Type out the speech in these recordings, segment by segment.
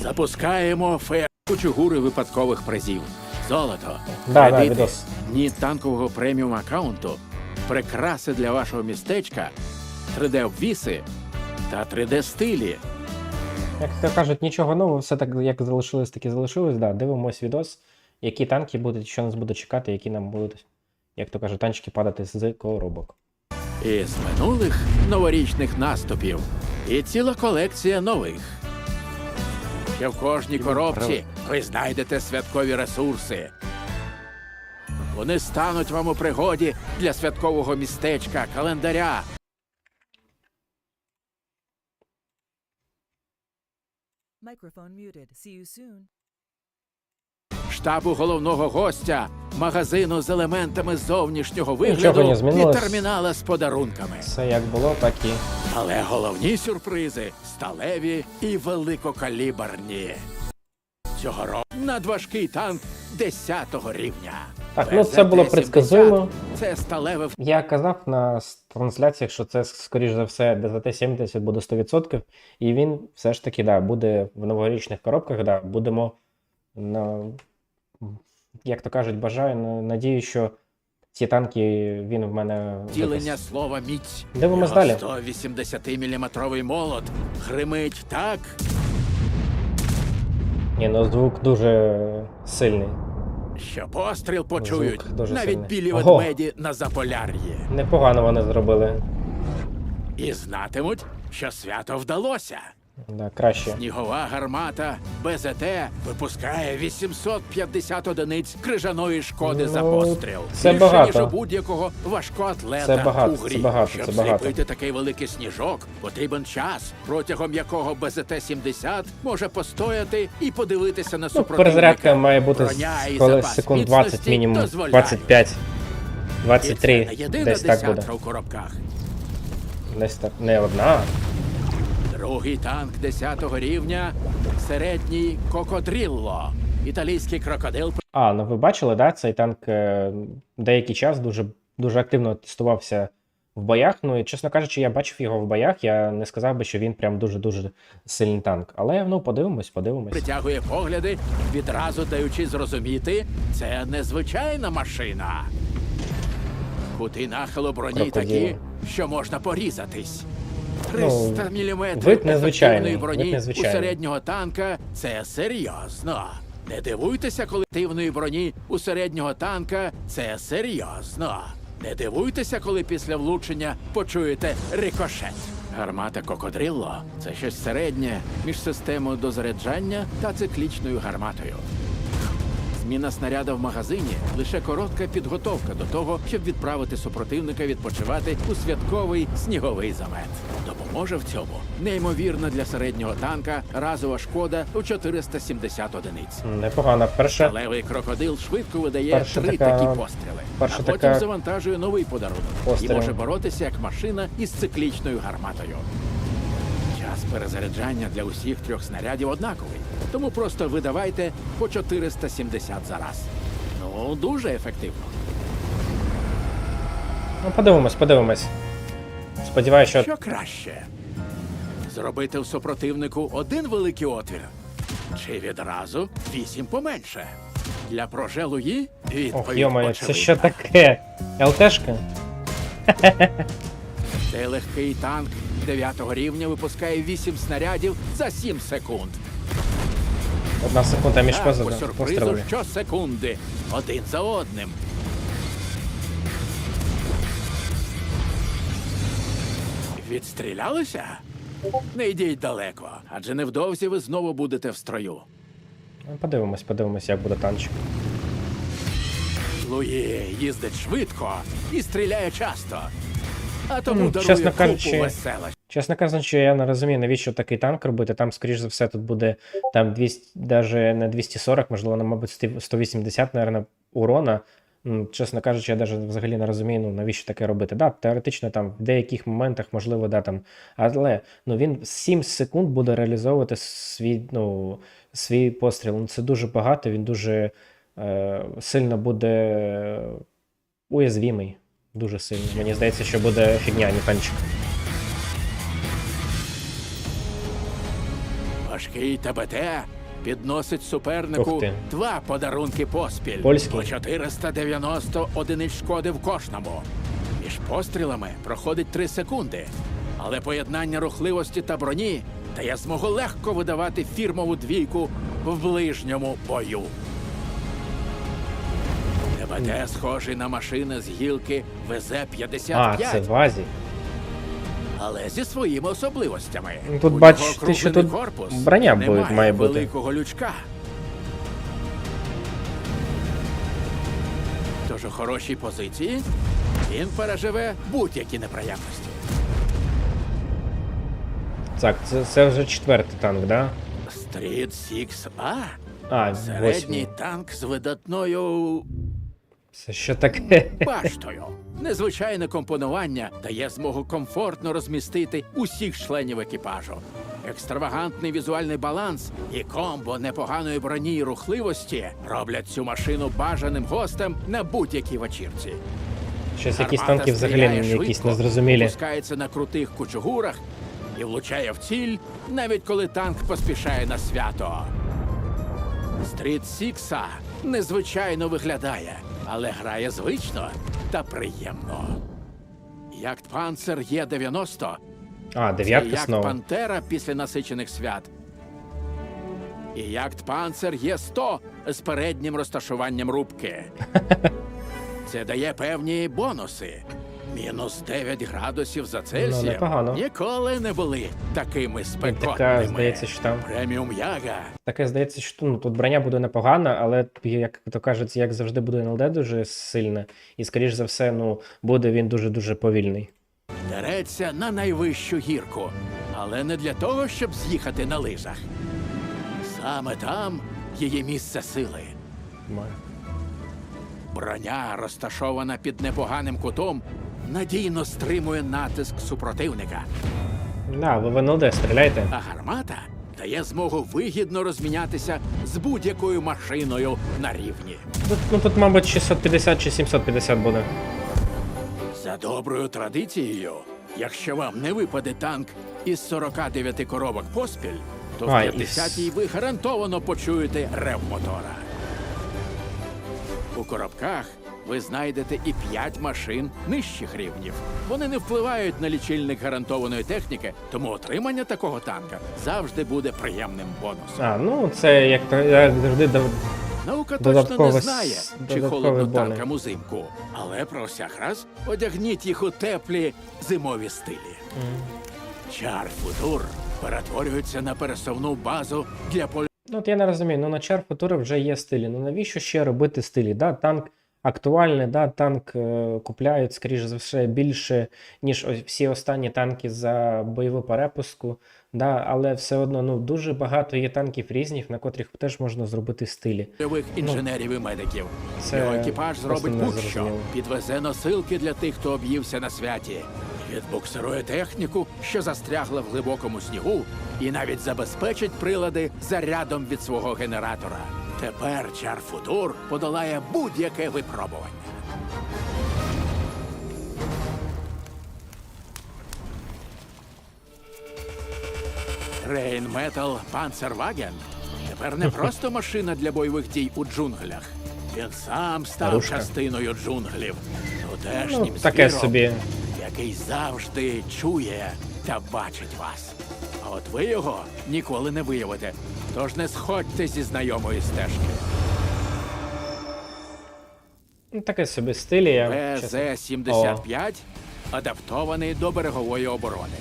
Запускаємо феєрку чугури випадкових призів. Золото, Да, да, кредити, відос. дні танкового преміум аккаунту, прикраси для вашого містечка, 3D-обвіси та 3D-стилі. Як то кажуть, нічого нового, все так як залишилось, так і залишилось. Да, дивимось відос, які танки будуть, що нас буде чекати, які нам будуть, як то кажуть, танчики падати з коробок. Із минулих новорічних наступів і ціла колекція нових. Ще в кожній коробці ви знайдете святкові ресурси. Вони стануть вам у пригоді для святкового містечка, календаря. Microphone muted. See you soon. штабу головного гостя, магазину з елементами зовнішнього Нічого вигляду і змінилось. термінала з подарунками. Все як було, так і. Але головні сюрпризи сталеві і великокаліберні. Цього року надважкий танк 10-го рівня. Так, ну це було БЗТ-70. Це сталеве Я казав на трансляціях, що це, скоріш за все, DZT-70 буде 100%, і він все ж таки да, буде в новорічних коробках. Да, будемо на, як то кажуть, бажаю, надію, що ці танки він в мене втілення якось- слова міць. Дивимось далі. 180-мм молот гримить так, Ні, ну звук дуже сильний. що постріл почують дуже навіть сильний. білі Ого. ведмеді на Заполяр'ї. Непогано вони зробили. І знатимуть, що свято вдалося. Да, краще. Снігова гармата БЗТ випускає 850 одиниць крижаної шкоди за Ну, постріл. це Більше, багато. ніж у будь-якого важкоатлета Це багато, у грі. це багато, Щоб це багато. зліпити такий великий сніжок, потрібен час, протягом якого БЗТ-70 може постояти і подивитися на Ну, перезарядка має бути коли секунд 20 мінімум, дозволяють. 25, І 23, це не десь так буде. у коробках. Десь так, не одна. Другий танк 10-го рівня середній Кокодрілло. Італійський крокодил А, ну ви бачили, да, цей танк е, деякий час дуже, дуже активно тестувався в боях. Ну і чесно кажучи, я бачив його в боях. Я не сказав би, що він прям дуже-дуже сильний танк. Але ну подивимось, подивимось. притягує погляди, відразу даючи зрозуміти, це незвичайна машина. Кути нахилу броні Крокодил. такі, що можна порізатись. Ну, 300 мм вид незвичайний, ефективної вид броні у незвичайний. середнього танка це серйозно. Не дивуйтеся колективної броні у середнього танка це серйозно. Не дивуйтеся, коли після влучення почуєте рикошет. Гармата Кокодрилло це щось середнє між системою дозаряджання та циклічною гарматою. Зміна снаряда в магазині лише коротка підготовка до того, щоб відправити супротивника відпочивати у святковий сніговий замет. Допоможе в цьому неймовірна для середнього танка разова шкода у 470 одиниць. Непогано. Перша, Левий крокодил швидко видає Перша три така- такі постріли, перша а потім така- завантажує новий подарунок Постріл. і може боротися як машина із циклічною гарматою. Час перезаряджання для усіх трьох снарядів однаковий, тому просто видавайте по 470 за раз. Ну, дуже ефективно. ну подивимось, подивимось. Сподіваюся, що Що краще? Зробити в супротивнику один великий отвір, чи відразу вісім поменше. Для прожелуї відповідь Ох, йомає, це очевидна. що таке? ЛТшка? Цей легкий танк 9 рівня випускає 8 снарядів за 7 секунд. Одна секунда між Так, по позаду сюрпризу пострілів. щосекунди. Один за одним. Відстрілялися? Не йдіть далеко, адже невдовзі ви знову будете в строю. Ну, Подивимось, подивимось, як буде танчик. Луї їздить швидко і стріляє часто. А тому Ну, дарує чесно кажучи, веселощів. Чесно кажучи, я не розумію, навіщо такий танк робити. Там, скоріш за все, тут буде там 200, даже не 240, можливо, на, мабуть, 180, наверное, урона. Чесно кажучи, я навіть взагалі не розумію, ну навіщо таке робити. Да, теоретично там в деяких моментах, можливо, да, там, але ну, він 7 секунд буде реалізовувати свій, ну, свій постріл. Ну, це дуже багато, він дуже е, сильно буде уязвимий. Дуже сильно. Мені здається, що буде фігня, а не танчик. Важкий ТБТ підносить супернику два подарунки поспіль. Польський. По 490 одиниць шкоди в кожному. Між пострілами проходить 3 секунди. Але поєднання рухливості та броні дає змогу легко видавати фірмову двійку в ближньому бою. ТБТ схожий на машини з гілки ВЗ-55 А, це в Азії. Але зі своїми особливостями. Ну, тут бачиш, ти, що тут корпус, броня буде- має бути. великого лючка. Тож у хорошій позиції він переживе будь-які неприємності. Так, це, це вже четвертий танк, да? Стріт 6А А, середній восьмий. танк з видатною Це що таке? баштою. Незвичайне компонування дає змогу комфортно розмістити усіх членів екіпажу. Екстравагантний візуальний баланс і комбо непоганої броні і рухливості роблять цю машину бажаним гостем на будь-якій вечірці. Щось якісь Гармата танки взагалі стріляє якісь незрозумілі. Пускається на крутих кучугурах і влучає в ціль, навіть коли танк поспішає на свято. Стріт Сікса незвичайно виглядає, але грає звично та приємно. Як панцер є 90 А, дев'ятка як знову. пантера після насичених свят. І як панцер є 100 з переднім розташуванням рубки. Це дає певні бонуси. Мінус 9 градусів за Цельсієм Ну, непогано. ніколи не були такими спекотними. Така, здається, що там. Преміум Яга Таке здається, що ну, тут броня буде непогана, але як то кажуть, як завжди буде НЛД дуже сильне, і скоріш за все, ну буде він дуже дуже повільний. дереться на найвищу гірку, але не для того, щоб з'їхати на лижах. Саме там її місце сили. Має. Броня, розташована під непоганим кутом, надійно стримує натиск супротивника, Да, ви в НЛД стріляйте. а гармата дає змогу вигідно розмінятися з будь-якою машиною на рівні. Тут, ну тут, мабуть, 650 чи 750 буде. За доброю традицією, якщо вам не випаде танк із 49 коробок поспіль, то в А, і 50-й ви гарантовано почуєте рев мотора. У коробках ви знайдете і 5 машин нижчих рівнів. Вони не впливають на лічильник гарантованої техніки, тому отримання такого танка завжди буде приємним бонусом. А, ну це як то завжди Наука точно не знає, чи холодно танкам узимку, але про всяк раз одягніть їх у теплі зимові стилі. Чар Футур перетворюється на пересувну базу для полю. Ну, от я не розумію, ну на чар футури вже є стилі. Ну навіщо ще робити стилі? Да, танк актуальний, да, танк е, купляють, скоріш за все, більше, ніж всі останні танки за бойову перепуску. Да, але все одно ну, дуже багато є танків різних, на котрих теж можна зробити стилі. Польових інженерів і медиків. Це Його екіпаж зробить будь-що. Підвезе носилки для тих, хто об'ївся на святі. Відбуксирує техніку, що застрягла в глибокому снігу, і навіть забезпечить прилади зарядом від свого генератора. Тепер Чар Футур подолає будь-яке випробування. Рейн Метал Панцерваген тепер не просто машина для бойових дій у джунглях. Він сам став Рушка. частиною джунглів, Ну, тутешнім таке звіром, собі. який завжди чує та бачить вас. А от ви його ніколи не виявите. Тож не сходьте зі знайомої стежки. Ну, таке собі стилі. Я, чесно. ПЗ-75 адаптований до берегової оборони.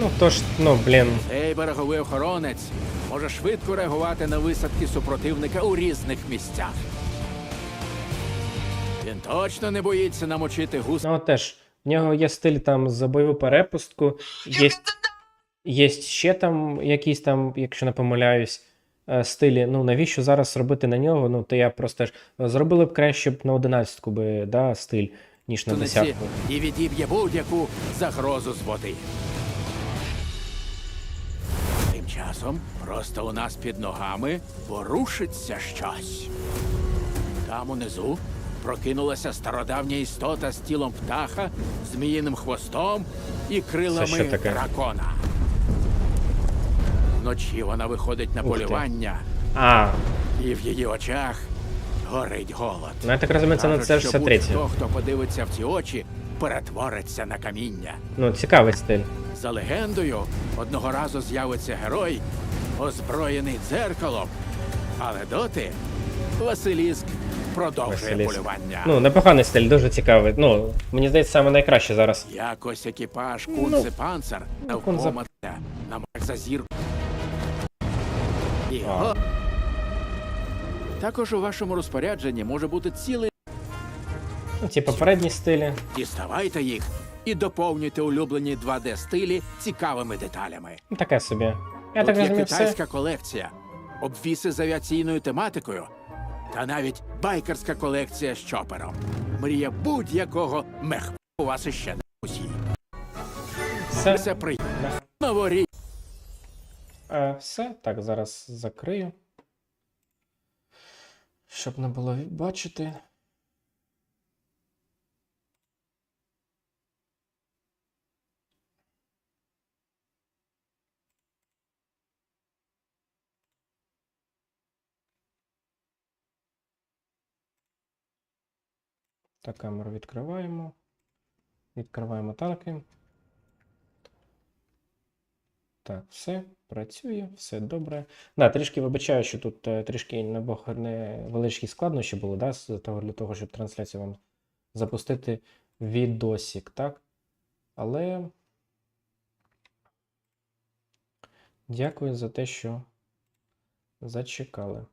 Ну то ж, ну блін. Цей береговий охоронець може швидко реагувати на висадки супротивника у різних місцях. Він точно не боїться намочити гус. Ну, теж, в нього є стиль там за бойову перепустку, є, є ще там якісь там, якщо не помиляюсь, е, стилі. Ну, навіщо зараз робити на нього? Ну, то я просто ж зробили б краще б на одинадцятку би, да, стиль, ніж на десятку. і відіб'є будь-яку загрозу з води. Тим часом просто у нас під ногами порушиться щось. Там унизу прокинулася стародавня істота з тілом птаха, зміїним хвостом і крилами що таке? дракона. Вночі вона виходить на Ух ти. полювання, А, і в її очах горить голод. ну я так розумію, це на Кажуть, це що 63 будь-хто, хто подивиться в ці очі, перетвориться на каміння. Ну, цікавий стиль. За легендою, одного разу з'явиться герой, озброєний дзеркалом. Але доти Василіск продовжує Василіск. полювання. Ну, непоганий стиль, дуже цікавий. Ну, мені здається, саме найкраще зараз. Якось екіпаж Ну, Кунце Панцер Кунце- на мах за зірку. І го- Також у вашому розпорядженні може бути цілий. Ну, ті попередні стилі. Діставайте їх і доповнюйте улюблені 2D стилі цікавими деталями. Ну, таке собі. Я Тут так є розумію, все. китайська колекція, обвіси з авіаційною тематикою, та навіть байкерська колекція з чопером. Мрія будь-якого мех у вас іще не усі. Все. Це приємно. Новорі. Е, все. Так, зараз закрию. Щоб не було бачити. Так, камеру відкриваємо. Відкриваємо танки. Так, все, працює, все добре. Да, трішки вибачаю, що тут е, трішки невеличкі складнощі були, да, для того, щоб трансляцію вам запустити відосік, так? Але дякую за те, що зачекали.